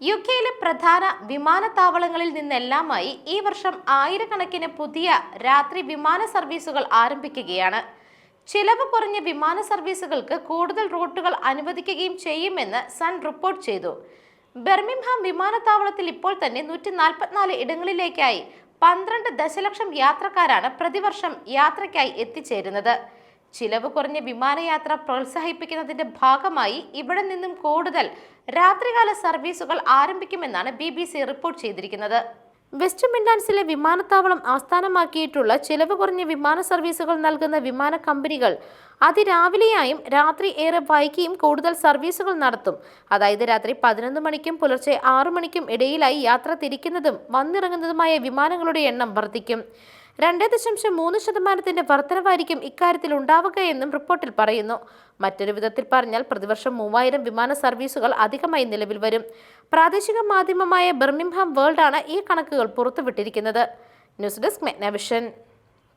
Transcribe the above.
U കെയിലെ പ്രധാന വിമാനത്താവളങ്ങളിൽ നിന്നെല്ലാമായി ഈ വർഷം ആയിരക്കണക്കിന് പുതിയ രാത്രി വിമാന സർവീസുകൾ ആരംഭിക്കുകയാണ്. ചിലവ് കുറഞ്ഞ വിമാന സർവീസുകൾക്ക് കൂടുതൽ റൂട്ടുകൾ അനുവദിക്കുകയും ചെയ്യുമെന്ന് സൺ റിപ്പോർട്ട് ചെയ്തു. ബെർമിംഹാം വിമാനത്താവളത്തിൽ ഇപ്പോൾ തന്നെ നൂറ്റി നാൽപ്പത്തിനാല് ഇടങ്ങളിലേക്കായി പന്ത്രണ്ട് ദശലക്ഷം യാത്രക്കാരാണ് പ്രതിവർഷം യാത്രയ്ക്കായി എത്തിച്ചേരുന്നത്. ചിലവ് കുറഞ്ഞ വിമാനയാത്ര പ്രോത്സാഹിപ്പിക്കുന്നതിന്റെ ഭാഗമായി ഇവിടെ നിന്നും കൂടുതൽ രാത്രികാല സർവീസുകൾ ആരംഭിക്കുമെന്നാണ് ബി റിപ്പോർട്ട് ചെയ്തിരിക്കുന്നത്. വെസ്റ്റ് മിഡ്ലാൻഡ്സിലെ വിമാനത്താവളം ആസ്ഥാനമാക്കിയിട്ടുള്ള ചിലവ് കുറഞ്ഞ വിമാന സർവീസുകൾ നൽകുന്ന വിമാന കമ്പനികൾ അതിരാവിലെയായും രാത്രി ഏറെ വൈകിയും കൂടുതൽ സർവീസുകൾ നടത്തും. അതായത് രാത്രി പതിനൊന്ന് മണിക്കും പുലർച്ചെ ആറു മണിക്കും ഇടയിലായി യാത്ര തിരിക്കുന്നതും വന്നിറങ്ങുന്നതുമായ വിമാനങ്ങളുടെ എണ്ണം വർദ്ധിക്കും. രണ്ട് ദശാംശം മൂന്ന് ശതമാനത്തിന്റെ വർധനവായിരിക്കും ഇക്കാര്യത്തിൽ ഉണ്ടാവുകയെന്നും റിപ്പോർട്ടിൽ പറയുന്നു. മറ്റൊരു വിധത്തിൽ പറഞ്ഞാൽ പ്രതിവർഷം മൂവായിരം വിമാന സർവീസുകൾ അധികമായി നിലവിൽ വരും. പ്രാദേശിക മാധ്യമമായ ബെർമിംഹാം വേൾഡാണ് ഈ കണക്കുകൾ പുറത്തുവിട്ടിരിക്കുന്നത്. News desk മെഗ്നവിഷൻ.